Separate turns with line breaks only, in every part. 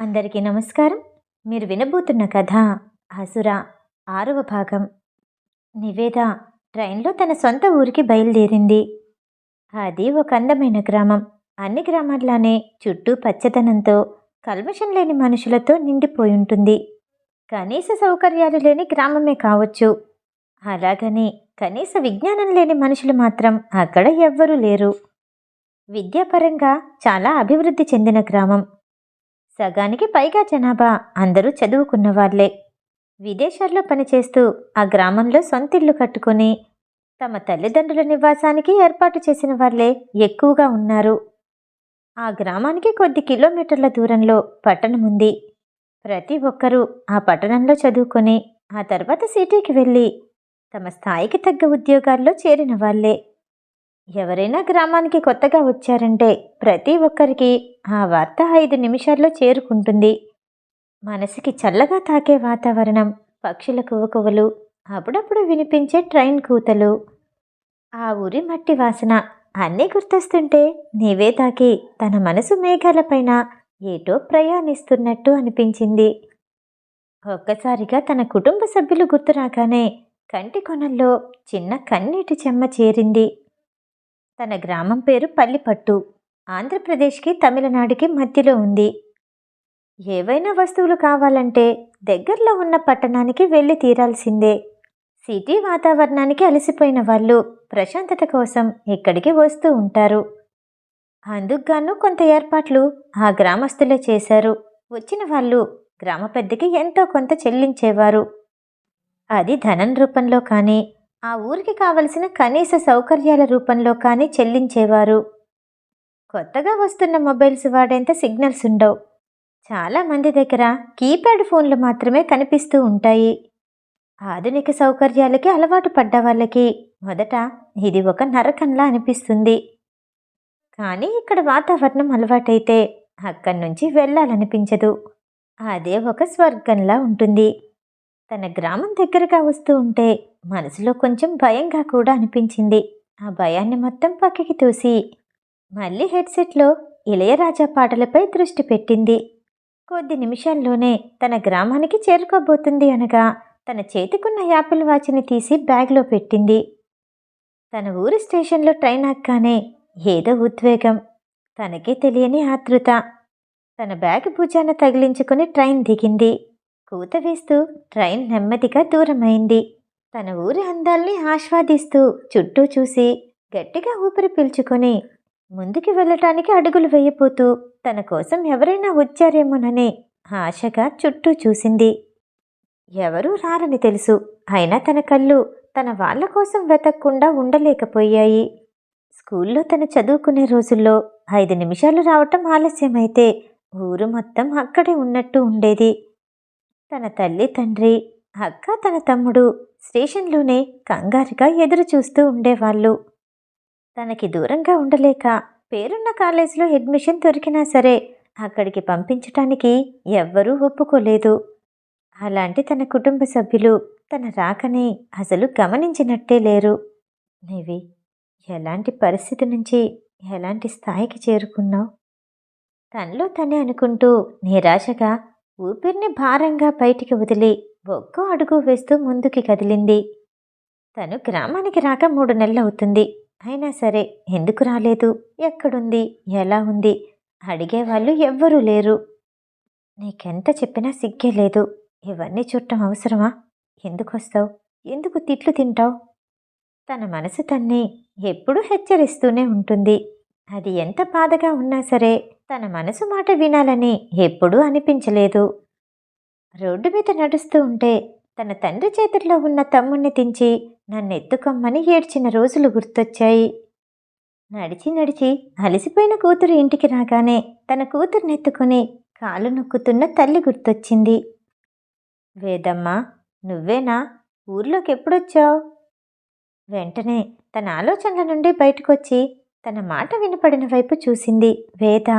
అందరికీ నమస్కారం. మీరు వినబోతున్న కథ అసుర ఆరవ భాగం. నివేద ట్రైన్లో తన సొంత ఊరికి బయలుదేరింది. అది ఒక అందమైన గ్రామం. అన్ని గ్రామాల్లానే చుట్టూ పచ్చదనంతో కల్మషం లేని మనుషులతో నిండిపోయి ఉంటుంది. కనీస సౌకర్యాలు లేని గ్రామమే కావచ్చు. అలాగని కనీస విజ్ఞానం లేని మనుషులు మాత్రం అక్కడ ఎవ్వరూ లేరు. విద్యాపరంగా చాలా అభివృద్ధి చెందిన గ్రామం. సగానికి పైగా జనాభా అందరూ చదువుకున్న వాళ్ళే విదేశాల్లో పనిచేస్తూ ఆ గ్రామంలో సొంతిల్లు కట్టుకొని తమ తల్లిదండ్రుల నివాసానికి ఏర్పాటు చేసిన వాళ్ళే ఎక్కువగా ఉన్నారు. ఆ గ్రామానికి కొద్ది కిలోమీటర్ల దూరంలో పట్టణం ఉంది. ప్రతి ఒక్కరూ ఆ పట్టణంలో చదువుకొని ఆ తర్వాత సిటీకి వెళ్ళి తమ స్థాయికి తగ్గ ఉద్యోగాల్లో చేరిన వాళ్ళే ఎవరైనా గ్రామానికి కొత్తగా వచ్చారంటే ప్రతి ఒక్కరికి ఆ వార్త ఐదు నిమిషాల్లో చేరుకుంటుంది. మనసుకి చల్లగా తాకే వాతావరణం పక్షుల కువకువలు అప్పుడప్పుడు వినిపించే ట్రైన్ కూతలు. ఆ ఊరి మట్టి వాసన అన్నీ గుర్తొస్తుంటే నివేదాకి తన మనసు మేఘాలపైన ఏటో ప్రయాణిస్తున్నట్టు అనిపించింది. ఒక్కసారిగా తన కుటుంబ సభ్యులు గుర్తురాగానే కంటి కొనల్లో చిన్న కన్నీటి చెమ్మ చేరింది. తన గ్రామం పేరు పల్లిపట్టు. ఆంధ్రప్రదేశ్కి తమిళనాడుకి మధ్యలో ఉంది. ఏవైనా వస్తువులు కావాలంటే దగ్గరలో ఉన్న పట్టణానికి వెళ్ళి తీరాల్సిందే. సిటీ వాతావరణానికి అలసిపోయిన వాళ్ళు ప్రశాంతత కోసం ఇక్కడికి వస్తూ ఉంటారు. అందుకుగాను కొంత ఏర్పాట్లు ఆ గ్రామస్తులే చేశారు. వచ్చిన వాళ్ళు గ్రామ పెద్దకి ఎంతో కొంత చెల్లించేవారు. అది ధనం రూపంలో కానీ ఆ ఊరికి కావలసిన కనీస సౌకర్యాల రూపంలో కానీ చెల్లించేవారు. కొత్తగా వస్తున్న మొబైల్స్ వాడేంత సిగ్నల్స్ ఉండవు. చాలా మంది దగ్గర కీప్యాడ్ ఫోన్లు మాత్రమే కనిపిస్తూ ఉంటాయి. ఆధునిక సౌకర్యాలకి అలవాటు పడ్డ వాళ్ళకి మొదట ఇది ఒక నరకంలా అనిపిస్తుంది. కానీ ఇక్కడ వాతావరణం అలవాటైతే అక్కడి నుంచి వెళ్ళాలనిపించదు. అదే ఒక స్వర్గంలా ఉంటుంది. తన గ్రామం దగ్గరగా వస్తూ ఉంటే మనసులో కొంచెం భయంగా కూడా అనిపించింది. ఆ భయాన్ని మొత్తం పక్కకి తోసి మళ్ళీ హెడ్సెట్లో ఇళయరాజా పాటలపై దృష్టి పెట్టింది. కొద్ది నిమిషాల్లోనే తన గ్రామానికి చేరుకోబోతుంది అనగా తన చేతికున్న యాపిల్ వాచ్ని తీసి బ్యాగ్లో పెట్టింది. తన ఊరి స్టేషన్లో ట్రైన్ ఎక్కానే ఏదో ఉద్వేగం తనకే తెలియని ఆతృత. తన బ్యాగ్ భుజాన తగిలించుకుని ట్రైన్ దిగింది. కూత వేస్తూ ట్రైన్ నెమ్మదిగా దూరమైంది. తన ఊరి అందాల్ని ఆస్వాదిస్తూ చుట్టూ చూసి గట్టిగా ఊపిరి పీల్చుకొని ముందుకు వెళ్ళటానికి అడుగులు వేయపోతూ తన కోసం ఎవరైనా వచ్చారేమోననే ఆశగా చుట్టూ చూసింది. ఎవరూ రారని తెలుసు. అయినా తన కళ్ళు తన వాళ్ళ కోసం వెతక్కుండా ఉండలేకపోయాయి. స్కూల్లో తను చదువుకునే రోజుల్లో ఐదు నిమిషాలు రావటం ఆలస్యమైతే ఊరు మొత్తం అక్కడే ఉన్నట్టు ఉండేది. తన తల్లి తండ్రి అక్క తన తమ్ముడు స్టేషన్లోనే కంగారుగా ఎదురు చూస్తూ ఉండేవాళ్ళు. తనకి దూరంగా ఉండలేక పేరున్న కాలేజీలో అడ్మిషన్ దొరికినా సరే అక్కడికి పంపించటానికి ఎవ్వరూ ఒప్పుకోలేదు. అలాంటి తన కుటుంబ సభ్యులు తన రాకని అసలు గమనించినట్టే లేరు. నీవి ఎలాంటి పరిస్థితి నుంచి ఎలాంటి స్థాయికి చేరుకున్నావు? తనలో తనే అనుకుంటూ నిరాశగా ఊపిరిని భారంగా బయటికి వదిలి ఒక్కో అడుగు వేస్తూ ముందుకి కదిలింది. తను గ్రామానికి రాక మూడు నెలలవుతుంది అయినా సరే ఎందుకు రాలేదు? ఎక్కడుంది? ఎలా ఉంది? అడిగేవాళ్ళు ఎవ్వరూ లేరు. నీకెంత చెప్పినా సిగ్గే లేదు. ఇవన్నీ చూడటం అవసరమా? ఎందుకు వస్తావు? ఎందుకు తిట్లు తింటావు? తన మనసు తన్ని ఎప్పుడూ హెచ్చరిస్తూనే ఉంటుంది. అది ఎంత బాధగా ఉన్నా సరే తన మనసు మాట వినాలని ఎప్పుడూ అనిపించలేదు. రోడ్డు మీద నడుస్తూ ఉంటే తన తండ్రి చేతుల్లో ఉన్న తమ్ముణ్ణి దించి నన్నెత్తుకొమ్మని ఏడ్చిన రోజులు గుర్తొచ్చాయి. నడిచి నడిచి అలసిపోయిన కూతురు ఇంటికి రాగానే తన కూతుర్నెత్తుకుని కాలు నొక్కుతున్న తల్లి గుర్తొచ్చింది. వేదమ్మా నువ్వేనా? ఊర్లోకి ఎప్పుడొచ్చావు వెంటనే తన ఆలోచనల నుండి బయటకొచ్చి తన మాట వినపడిన వైపు చూసింది వేద.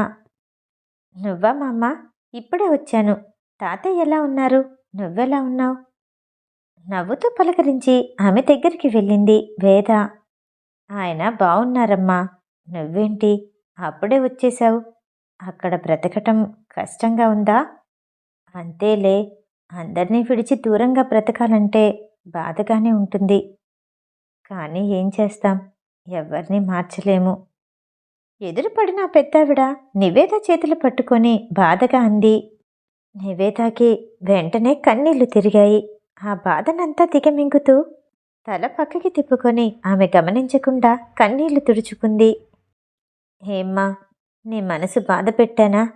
నువ్వా మామ? ఇప్పుడే వచ్చాను. తాతయ్య ఎలా ఉన్నారు? నువ్వెలా ఉన్నావు? నవ్వుతూ పలకరించి ఆమె దగ్గరికి వెళ్ళింది వేద. ఆయన బాగున్నారమ్మా నువ్వేంటి? అప్పుడే వచ్చేశావు. అక్కడ బ్రతకటం కష్టంగా ఉందా? అంతేలే. అందరినీ విడిచి దూరంగా బ్రతకాలంటే బాధగానే ఉంటుంది. కానీ ఏం చేస్తాం? ఎవరిని మార్చలేము. ఎదురుపడిన ఆ పెద్దావిడ నివేద చేతులు పట్టుకొని బాధగా అంది. నివేదాకి వెంటనే కన్నీళ్ళు తిరిగాయి. ఆ బాధనంతా దిగమింగుతూ తల పక్కకి తిప్పుకొని ఆమె గమనించకుండా కన్నీళ్ళు తుడుచుకుంది. ఏమ్మా నీ మనసు బాధ పెట్టానా?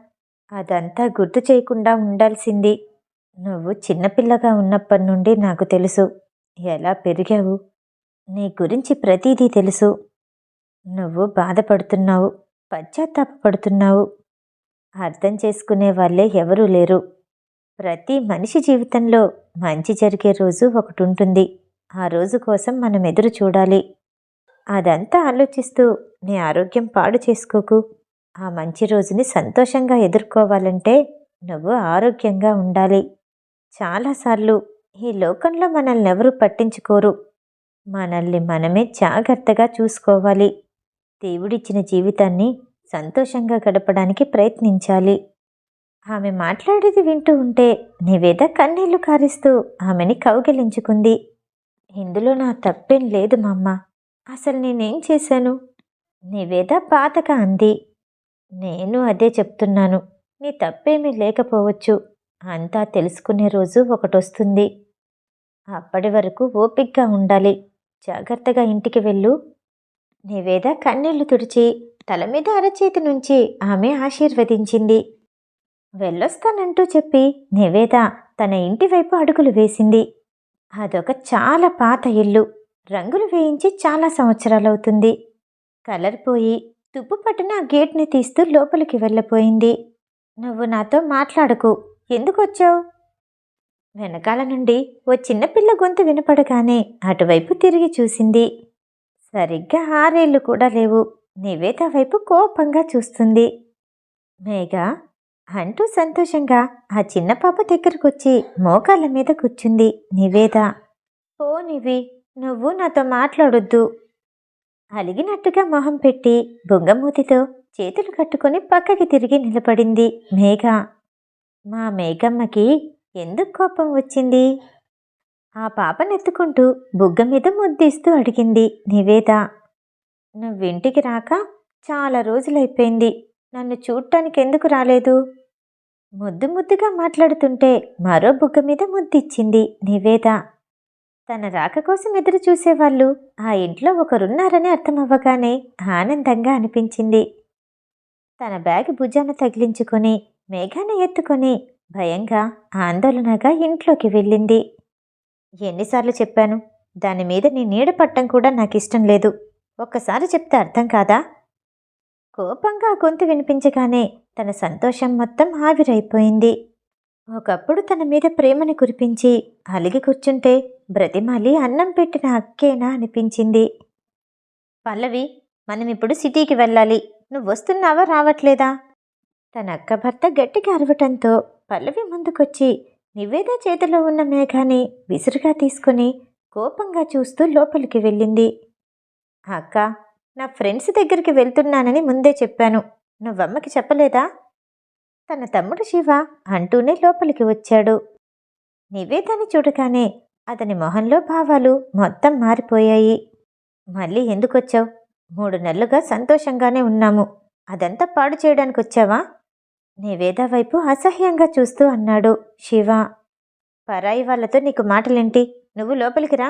అదంతా గుర్తు చేయకుండా ఉండాల్సింది. నువ్వు చిన్నపిల్లగా ఉన్నప్పటి నుండి నాకు తెలుసు. ఎలా పెరిగావు? నీ గురించి ప్రతిదీ తెలుసు. నువ్వు బాధపడుతున్నావు పశ్చాత్తాపడుతున్నావు అర్థం చేసుకునే వాళ్ళే ఎవరూ లేరు. ప్రతి మనిషి జీవితంలో మంచి జరిగే రోజు ఒకటి ఉంటుంది ఆ రోజు కోసం మనం ఎదురు చూడాలి. అదంతా ఆలోచిస్తూ నీ ఆరోగ్యం పాడు చేసుకోకు. ఆ మంచి రోజుని సంతోషంగా ఎదుర్కోవాలంటే నువ్వు ఆరోగ్యంగా ఉండాలి. చాలాసార్లు ఈ లోకంలో మనల్ని ఎవరూ పట్టించుకోరు. మనల్ని మనమే జాగ్రత్తగా చూసుకోవాలి. దేవుడిచ్చిన జీవితాన్ని సంతోషంగా గడపడానికి ప్రయత్నించాలి. ఆమె మాట్లాడేది వింటూ ఉంటే నివేద కన్నీళ్ళు కారిస్తూ ఆమెని కౌగిలించుకుంది. ఇందులో నా తప్పేం లేదు మమ్మ. అసలు నేనేం చేశాను? నివేద బాధగా అంది. నేను అదే చెప్తున్నాను. నీ తప్పేమీ లేకపోవచ్చు. అంతా తెలుసుకునే రోజు ఒకటొస్తుంది. అప్పటి వరకు ఓపిక్గా ఉండాలి. జాగ్రత్తగా ఇంటికి వెళ్ళు. నివేద కన్నీళ్ళు తుడిచి తల మీద అరచేతి నుంచి ఆమె ఆశీర్వదించింది. వెళ్ళొస్తానంటూ చెప్పి నివేద తన ఇంటి వైపు అడుగులు వేసింది. అదొక చాలా పాత ఇల్లు. రంగులు వేయించి చాలా సంవత్సరాలవుతుంది. కలర్ పోయి తుప్పు పట్టిన ఆ గేట్ని తీస్తూ లోపలికి వెళ్ళపోయింది. నువ్వు నాతో మాట్లాడకు. ఎందుకు వచ్చావు వెనకాల నుండి ఓ చిన్నపిల్ల గొంతు వినపడగానే అటువైపు తిరిగి చూసింది. సరిగ్గా ఆరేళ్ళు కూడా లేవు. నివేద వైపు కోపంగా చూస్తుంది. మేఘా అంటూ సంతోషంగా ఆ చిన్న పాప దగ్గరకొచ్చి మోకాళ్ళ మీద కూర్చుంది. నివేద ఓ నివి నువ్వు నాతో మాట్లాడొద్దు. అలిగినట్టుగా మొహం పెట్టి బొంగమూతితో చేతులు కట్టుకొని పక్కకి తిరిగి నిలబడింది మేఘ. మా మేఘమ్మకి ఎందుకు కోపం వచ్చింది? ఆ పాపనెత్తుకుంటూ బుగ్గ మీద ముద్దిస్తూ అడిగింది నివేద. నువ్వింటికి రాక చాలా రోజులైపోయింది. నన్ను చూడటానికి ఎందుకు రాలేదు? ముద్దు ముద్దుగా మాట్లాడుతుంటే మరో బుగ్గ మీద ముద్దిచ్చింది నివేద. తన రాక కోసం ఎదురు చూసేవాళ్ళు ఆ ఇంట్లో ఒకరున్నారని అర్థమవ్వగానే ఆనందంగా అనిపించింది. తన బ్యాగ్ భుజాన తగిలించుకొని మేఘాన్ని ఎత్తుకొని భయంగా ఆందోళనగా ఇంట్లోకి వెళ్ళింది. ఎన్నిసార్లు చెప్పాను దాని మీద నీ నీడ పట్టం కూడా నాకు ఇష్టం లేదు. ఒక్కసారి చెప్తే అర్థం కాదా? కోపంగా గొంతు వినిపించగానే తన సంతోషం మొత్తం ఆవిరైపోయింది. ఒకప్పుడు తన మీద ప్రేమని కురిపించి అలిగి కూర్చుంటే బ్రతిమాలి అన్నం పెట్టిన అక్కేనా అనిపించింది. పల్లవి మనం ఇప్పుడు సిటీకి వెళ్ళాలి. నువ్వు వస్తున్నావా రావట్లేదా? తన అక్క భర్త గట్టిగా అరవటంతో పల్లవి ముందుకొచ్చి నివేద చేతిలో ఉన్న మేఘాన్ని విసురుగా తీసుకుని కోపంగా చూస్తూ లోపలికి వెళ్ళింది. అక్క నా ఫ్రెండ్స్ దగ్గరికి వెళ్తున్నానని ముందే చెప్పాను. నువ్వమ్మకి చెప్పలేదా? తన తమ్ముడు శివ అంటూనే లోపలికి వచ్చాడు. నివేదాన్ని చూడగానే అతని మొహంలో భావాలు మొత్తం మారిపోయాయి. మళ్ళీ ఎందుకొచ్చావు? మూడు నెలలుగా సంతోషంగానే ఉన్నాము. అదంతా పాడు చేయడానికి వచ్చావా నివేద వైపు అసహ్యంగా చూస్తూ అన్నాడు. శివ పరాయి వాళ్ళతో నీకు మాటలేంటి? నువ్వు లోపలికి రా.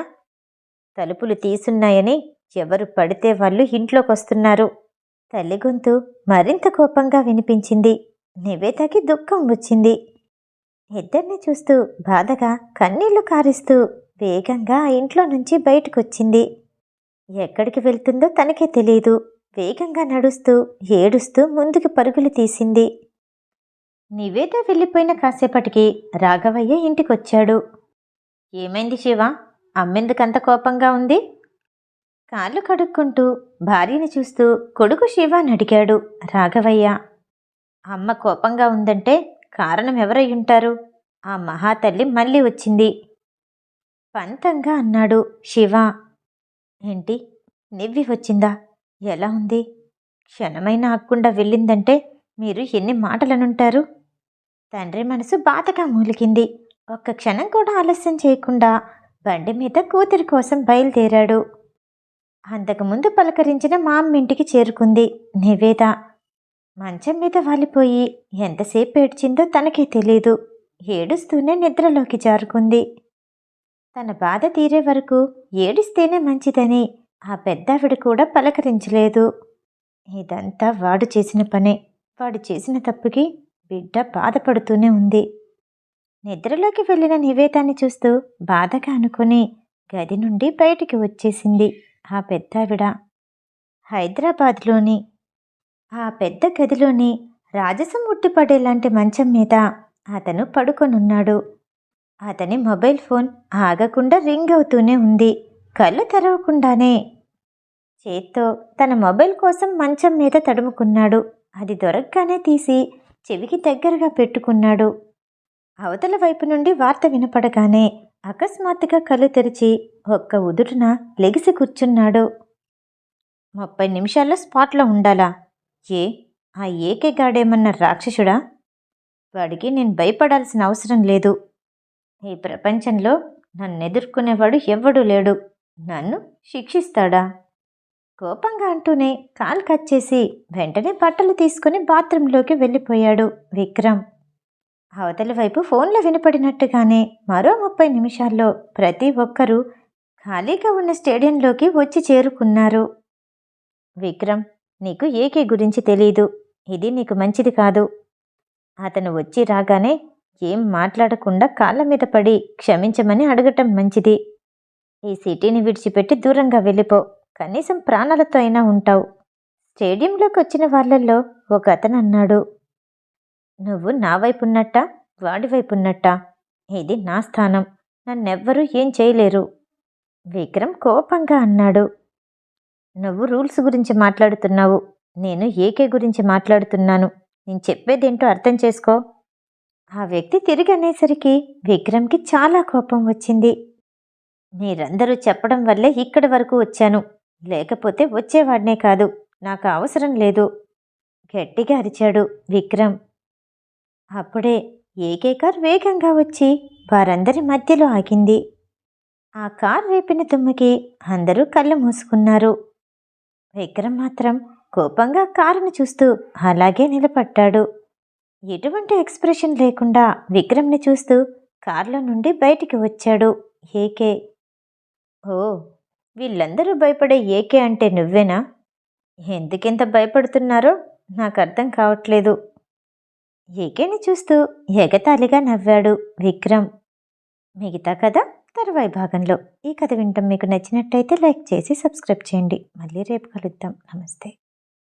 తలుపులు తీసున్నాయని ఎవరు పడితే వాళ్ళు ఇంట్లోకొస్తున్నారు. తల్లి గొంతు మరింత కోపంగా వినిపించింది. నివేదకి దుఃఖం వచ్చింది. ఇద్దరిని చూస్తూ బాధగా కన్నీళ్ళు కారిస్తూ వేగంగా ఆ ఇంట్లో నుంచి బయటకొచ్చింది. ఎక్కడికి వెళ్తుందో తనకే తెలియదు వేగంగా నడుస్తూ ఏడుస్తూ ముందుకు పరుగులు తీసింది. నివేద వెళ్ళిపోయిన కాసేపటికి రాఘవయ్య ఇంటికొచ్చాడు. ఏమైంది శివ? అమ్మెందుకంత కోపంగా ఉంది? కాళ్ళు కడుక్కుంటూ భార్యని చూస్తూ కొడుకు శివ అడిగాడు రాఘవయ్య. అమ్మ కోపంగా ఉందంటే కారణం ఎవరై ఉంటారు ఆ మహాతల్లి మళ్ళీ వచ్చింది. పంతంగా అన్నాడు శివ. ఏంటి? నివ్వి వచ్చిందా? ఎలా ఉంది? క్షణమైనా ఆక్కుండా వెళ్ళిందంటే మీరు ఎన్ని మాటలనుంటారు? తండ్రి మనసు బాధగా మూలిగింది. ఒక్క క్షణం కూడా ఆలస్యం చేయకుండా బండి మీద కూతురి కోసం బయలుదేరాడు. అంతకుముందు పలకరించిన మా అమ్మ ఇంటికి చేరుకుంది. నివేద మంచం మీద వాలిపోయి ఎంతసేపు ఏడ్చిందో తనకే తెలీదు. ఏడుస్తూనే నిద్రలోకి జారుకుంది. తన బాధ తీరే వరకు ఏడిస్తేనే మంచిదని ఆ పెద్దావిడ కూడా పలకరించలేదు. ఇదంతా వాడు చేసిన పనే. వాడు చేసిన తప్పుకి బిడ్డ బాధపడుతూనే ఉంది. నిద్రలోకి వెళ్ళిన నివేదాన్ని చూస్తూ బాధగా అనుకుని గది నుండి బయటికి వచ్చేసింది ఆ పెద్దావిడ. హైదరాబాద్లోని ఆ పెద్ద గదిలోని రాజసం ఉట్టిపడేలాంటి మంచం మీద అతను పడుకొనున్నాడు. అతని మొబైల్ ఫోన్ ఆగకుండా రింగ్ అవుతూనే ఉంది. కళ్ళు తెరవకుండానే చేత్తో తన మొబైల్ కోసం మంచం మీద తడుముకున్నాడు. అది దొరకగానే తీసి చెవికి దగ్గరగా పెట్టుకున్నాడు. అవతల వైపు నుండి వార్త వినపడగానే అకస్మాత్తుగా కళ్ళు తెరిచి ఒక్క ఉదుటున లెగిసి కూర్చున్నాడు. ముప్పై నిమిషాల్లో స్పాట్లో ఉండాలా? ఏ? ఆ ఏకే గాడేమన్న రాక్షసుడా? వాడికి నేను భయపడాల్సిన అవసరం లేదు. ఈ ప్రపంచంలో నన్ను ఎదుర్కొనేవాడు ఎవ్వడూ లేడు. నన్ను శిక్షిస్తాడా? కోపంగా అంటూనే కాల్ కట్ చేసి వెంటనే బట్టలు తీసుకుని బాత్రూంలోకి వెళ్ళిపోయాడు విక్రమ్. అవతలి వైపు ఫోన్లో వినపడినట్టుగానే మరో ముప్పై నిమిషాల్లో ప్రతి ఒక్కరూ ఖాళీగా ఉన్న స్టేడియంలోకి వచ్చి చేరుకున్నారు. విక్రమ్ నీకు ఏకే గురించి తెలీదు. ఇది నీకు మంచిది కాదు. అతను వచ్చి రాగానే ఏం మాట్లాడకుండా కాళ్ళ మీద పడి క్షమించమని అడగటం మంచిది. ఈ సిటీని విడిచిపెట్టి దూరంగా వెళ్ళిపో. కనీసం ప్రాణాలతో అయినా ఉంటావు. స్టేడియంలోకి వచ్చిన వాళ్ళల్లో ఒక అతను అన్నాడు. నువ్వు నా వైపు ఉన్నట్టా వాడి వైపు ఉన్నట్టా ఇది నా స్థానం. నన్నెవ్వరూ ఏం చేయలేరు. విక్రమ్ కోపంగా అన్నాడు. నువ్వు రూల్స్ గురించి మాట్లాడుతున్నావు. నేను ఏకే గురించి మాట్లాడుతున్నాను. నేను చెప్పేదేంటో అర్థం చేసుకో. ఆ వ్యక్తి తిరిగి అనేసరికి విక్రమ్కి చాలా కోపం వచ్చింది. మీరందరూ చెప్పడం వల్లే ఇక్కడి వరకు వచ్చాను. లేకపోతే వచ్చేవాడినే కాదు. నాకు అవసరం లేదు. గట్టిగా అరిచాడు విక్రమ్. అప్పుడే ఏకే కార్ వేగంగా వచ్చి వారందరి మధ్యలో ఆగింది. ఆ కార్ రేపిన దుమ్ముకి అందరూ కళ్ళు మూసుకున్నారు. విక్రమ్ మాత్రం కోపంగా కారును చూస్తూ అలాగే నిలబడ్డాడు. ఎటువంటి ఎక్స్ప్రెషన్ లేకుండా విక్రమ్ని చూస్తూ కార్లో నుండి బయటికి వచ్చాడు ఏకే. ఓ వీళ్ళందరూ భయపడే ఏకే అంటే నువ్వేనా? ఎందుకింత భయపడుతున్నారో నాకు అర్థం కావట్లేదు. ఏకేని చూస్తూ ఎగతాళిగా నవ్వాడు విక్రమ్. మిగతా కథ తర్వాయి భాగంలో. ఈ కథ వింటాం మీకు నచ్చినట్టయితే లైక్ చేసి సబ్స్క్రైబ్ చేయండి. మళ్ళీ రేపు కలుద్దాం. నమస్తే.